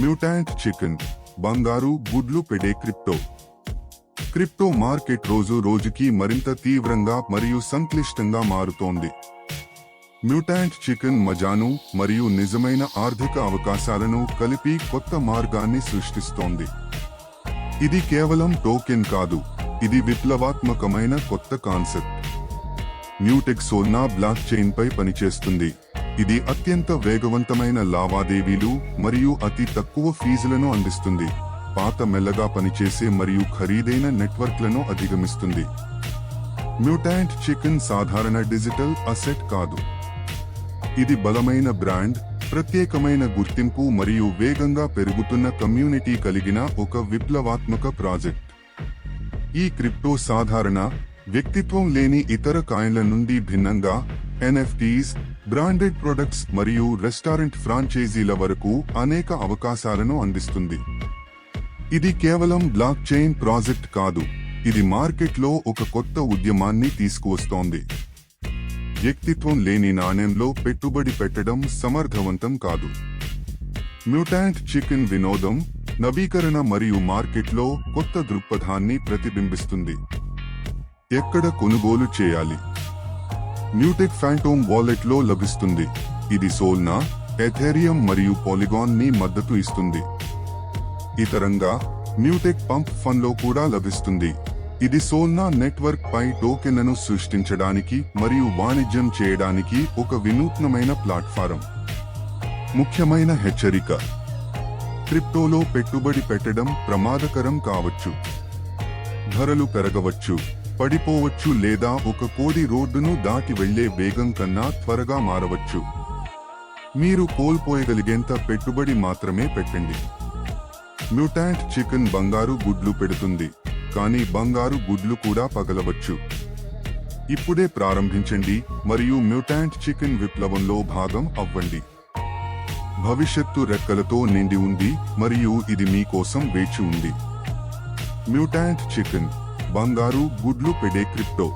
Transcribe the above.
Mutant chicken బంగారు గుడ్లు పెడే crypto. Crypto market రోజు రోజుకి మరింత తీవ్రంగా మరియు సంక్లిష్టంగా మారుతోంది. మ్యూటాంట్ చికెన్ మజాను మరియు నిజమైన ఆర్థిక అవకాశాలను కలిపి కొత్త మార్గాన్ని సృష్టిస్తోంది. ఇది కేవలం టోకెన్ కాదు ఇది విప్లవాత్మకమైన కొత్త concept new tech Solana blockchain పై పనిచేస్తుంది. ఇది అత్యంత వేగవంతమైన లావాదేవీలు మరియు అతి తక్కువ ఫీజులను అందిస్తుంది. పాత మెల్లగా పనిచేసే మరియు ఖరీదైన నెట్వర్క్లను అధిగమిస్తుంది. మ్యూటాంట్ చికెన్ సాధారణ డిజిటల్ అసెట్ కాదు. ఇది బలమైన బ్రాండ్ ప్రత్యేకమైన గుర్తింపు మరియు వేగంగా పెరుగుతున్న కమ్యూనిటీ కలిగిన ఒక విప్లవాత్మక ప్రాజెక్ట్. ఈ క్రిప్టో సాధారణ వ్యక్తిత్వం లేని ఇతర కాయిన్ల నుండి భిన్నంగా ఎన్ఎఫ్టీస్ బ్రాండెడ్ ప్రొడక్ట్స్ మరియు రెస్టారెంట్ ఫ్రాంచైజీల వరకు అనేక అవకాశాలను అందిస్తుంది. ఇది కేవలం బ్లాక్ చైన్ ప్రాజెక్ట్ కాదు ఇది మార్కెట్లో ఒక కొత్త ఉద్యమాన్ని తీసుకువస్తోంది. వ్యక్తిత్వం లేని నాణ్యంలో పెట్టుబడి పెట్టడం సమర్థవంతం కాదు. మ్యూటాంట్ చికెన్ వినోదం నవీకరణ మరియు మార్కెట్లో కొత్త దృక్పథాన్ని ప్రతిబింబిస్తుంది. ఎక్కడ కొనుగోలు చేయాలి? మ్యూటెక్ ఫ్యాంటోమ్ వాలెట్లో లభిస్తుంది. ఇది సోల్నా ఎథేరియం మరియు పాలిగాన్ని మద్దతు ఇస్తుంది. ఇతరంగా మ్యూటెక్ పంప్ ఫన్లో కూడా లభిస్తుంది. ఇది సోల్నా నెట్వర్క్ పై టోకెన్లను సృష్టించడానికి మరియు వాణిజ్యం చేయడానికి ఒక వినూత్నమైన ప్లాట్ఫారం. ముఖ్యమైన హెచ్చరిక. క్రిప్టోలో పెట్టుబడి పెట్టడం ప్రమాదకరం కావచ్చు. ధరలు పెరగవచ్చు. పడిపోవచ్చు లేదా ఒక కోడి రోడ్డును దాటి వెళ్ళే వేగం కన్నా త్వరగా మారవచ్చు. మీరు కోల్పోయగలిగేంత పెట్టుబడి మాత్రమే పెట్టండి. మ్యూటాంట్ చికెన్ బంగారు గుడ్లు పెడుతుంది కానీ బంగారు గుడ్లు కూడా పగలవచ్చు. ఇప్పుడే ప్రారంభించండి మరియు మ్యూటాంట్ చికెన్ విప్లవంలో భాగం అవ్వండి. భవిష్యత్తు రెక్కలతో నిండి ఉంది మరియు ఇది మీకోసం వేచి ఉంది. మ్యూటాంట్ చికెన్ బంగారు గుడ్లు పెడే క్రిప్టో.